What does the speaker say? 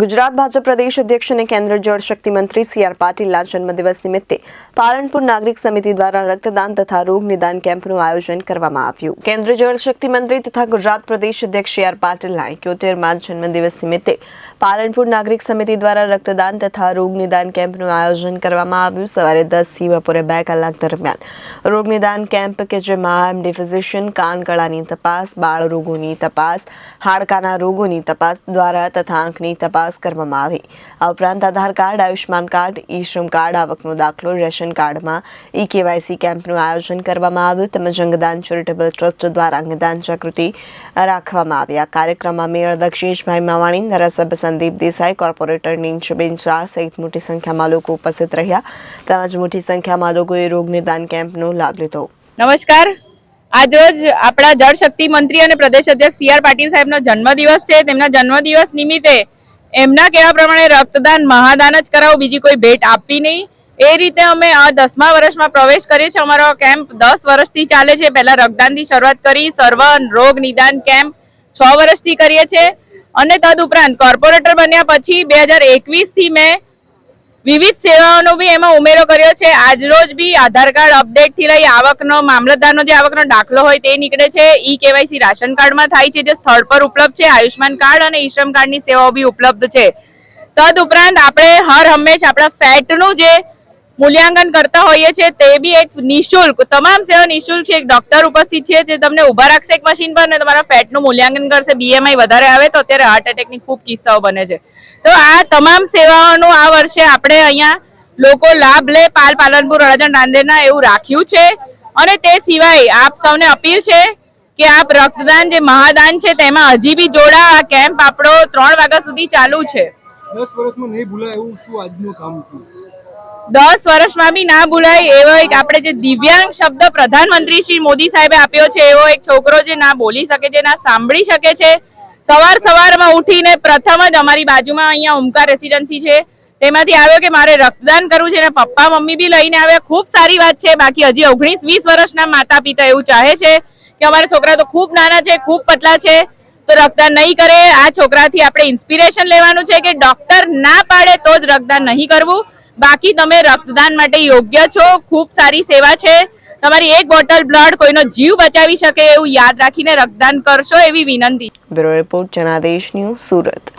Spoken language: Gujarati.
ગુજરાત ભાજપ પ્રદેશ અધ્યક્ષ અને કેન્દ્ર જળશક્તિ મંત્રી સી આર પાટીલના જન્મદિવસ નિમિત્તે પાલનપુર નાગરિક સમિતિ દ્વારા રક્તદાન તથા રોગ નિદાન કેમ્પનું આયોજન કરવામાં આવ્યું. કેન્દ્ર જળશક્તિ મંત્રી તથા ગુજરાત પ્રદેશ અધ્યક્ષ સી આર પાટીલના એક્યોતેરમાં જન્મદિવસ નિમિત્તે પાલનપુર નાગરિક સમિતિ દ્વારા રક્તદાન તથા રોગ નિદાન કેમ્પનું આયોજન કરવામાં આવ્યું. સવારે દસથી બપોરે બે કલાક દરમિયાન રોગ નિદાન કેમ્પ કે જેમાં એમડી ફિઝિશિયન, કાન ગળાની તપાસ, બાળ રોગોની તપાસ, હાડકાના રોગોની તપાસ દ્વારા તથા આંખની તપાસ કરવામાં આવી. આ ઉપરાંત Aadhaar card Ayushman card e Shram card, આવકનો દાખલો, રેશન કાર્ડમાં ઈ કેવાયસી કેમ્પનું આયોજન કરવામાં આવ્યું તેમજ અંગદાન ચેરિટેબલ ટ્રસ્ટ દ્વારા અંગદાન જાગૃતિ રાખવામાં આવી. આ કાર્યક્રમમાં મેયર દક્ષેશભાઈ માવાણી, ધારાસભ્ય સંદીપ દેસાઈ, કોર્પોરેટર નીંચબેન શાહ સહિત મોટી સંખ્યામાં લોકો ઉપસ્થિત રહ્યા તેમજ મોટી સંખ્યામાં લોકોએ રોગ નિદાન કેમ્પનો લાભ લીધો. નમસ્કાર. આજરોજ આપણા જળ શક્તિ મંત્રી અને પ્રદેશ અધ્યક્ષ સી આર પાટીલ સાહેબનો જન્મદિવસ છે. તેમના જન્મદિવસ નિમિત્તે એમના કહેવા પ્રમાણે રક્તદાન મહાદાન જ કરાવો, બીજી કોઈ ભેટ આપવી નહીં. એ રીતે અમે આ દસમા વર્ષમાં પ્રવેશ કરીએ છીએ. અમારો કેમ્પ દસ વર્ષથી ચાલે છે. પહેલાં રક્તદાનથી શરૂઆત કરી, સર્વ રોગ નિદાન કેમ્પ છ વર્ષથી કરીએ છીએ. અને તદ ઉપરાંત કોર્પોરેટર બન્યા પછી બે હજાર એકવીસથી મેં વિવિધ સેવાઓનો બી એમાં ઉમેરો કર્યો છે. આજરોજ બી આધાર કાર્ડ અપડેટથી લઈ આવકનો, મામલતદારનો જે આવકનો દાખલો હોય તે નીકળે છે. ઈ કેવાયસી રાશન કાર્ડમાં થાય છે જે સ્થળ પર ઉપલબ્ધ છે. આયુષ્માન કાર્ડ અને ઈશ્રમ કાર્ડની સેવાઓ બી ઉપલબ્ધ છે. તદ ઉપરાંત આપણે હર હંમેશ આપણા ફેટનું જે મૂલ્યાંકન કરતા હોઈએ છીએ, તે બી એક નિઃશુલ્ક, તમામ સેવા નિઃશુલ્ક છે. એક ડોક્ટર ઉપસ્થિત છે જે તમને ઊભા રાખશે એક મશીન પર અને તમારા ફેટનું મૂલ્યાંકન કરશે. બીએમઆઈ વધારે આવે તો અત્યારે હાર્ટ એટેકની ખૂબ કિસ્સાઓ બને છે. તો આ તમામ સેવાઓનું આ વર્ષે આપણે અહીંયા લોકો લાભ લે પાલ પાલનપુર, અડાજણ, નાંદેડના એવું રાખ્યું છે. અને તે સિવાય આપ સૌને અપીલ છે કે આપ રક્તદાન જે મહાદાન છે તેમાં હજી બી જોડા આ કેમ્પ આપણો ત્રણ વાગ્યા સુધી ચાલુ છે. દસ વર્ષમાં નહીં ભૂલાય એવું શું આજનું કામ દસ વર્ષમાં બી ના ભૂલાય, એવો એક આપણે જે દિવ્યાંગ શબ્દ પ્રધાનમંત્રી શ્રી મોદી સાહેબે આપ્યો છે, એવો એક છોકરો જે ના બોલી શકે છે, ના સાંભળી શકે છે. સવાર સવારમાં ઉઠીને પ્રથમ જ અમારી બાજુમાં અહીંયા ઓમકાર રેસિડેન્સી છે. તેમાંથી આવ્યો કે મારે રક્તદાન કરવું છે અને પપ્પા મમ્મી બી લઈને આવ્યા. ખૂબ સારી વાત છે. બાકી હજી ઓગણીસ વીસ વર્ષના માતા પિતા એવું ચાહે છે કે અમારા છોકરા તો ખૂબ નાના છે, ખૂબ પતલા છે. તો રક્તદાન નહીં કરે. આ છોકરાથી આપણે ઇન્સ્પિરેશન લેવાનું છે કે ડોક્ટર ના પાડે તો જ રક્તદાન નહીં કરવું. બાકી તમે રક્તદાન માટે યોગ્ય છો, ખૂબ સારી સેવા છે. તમારી એક બોટલ બ્લડ કોઈનો જીવ બચાવી શકે એવું યાદ રાખીને રક્તદાન કરશો એવી વિનંતી. Bureau report, Janadesh news, Surat.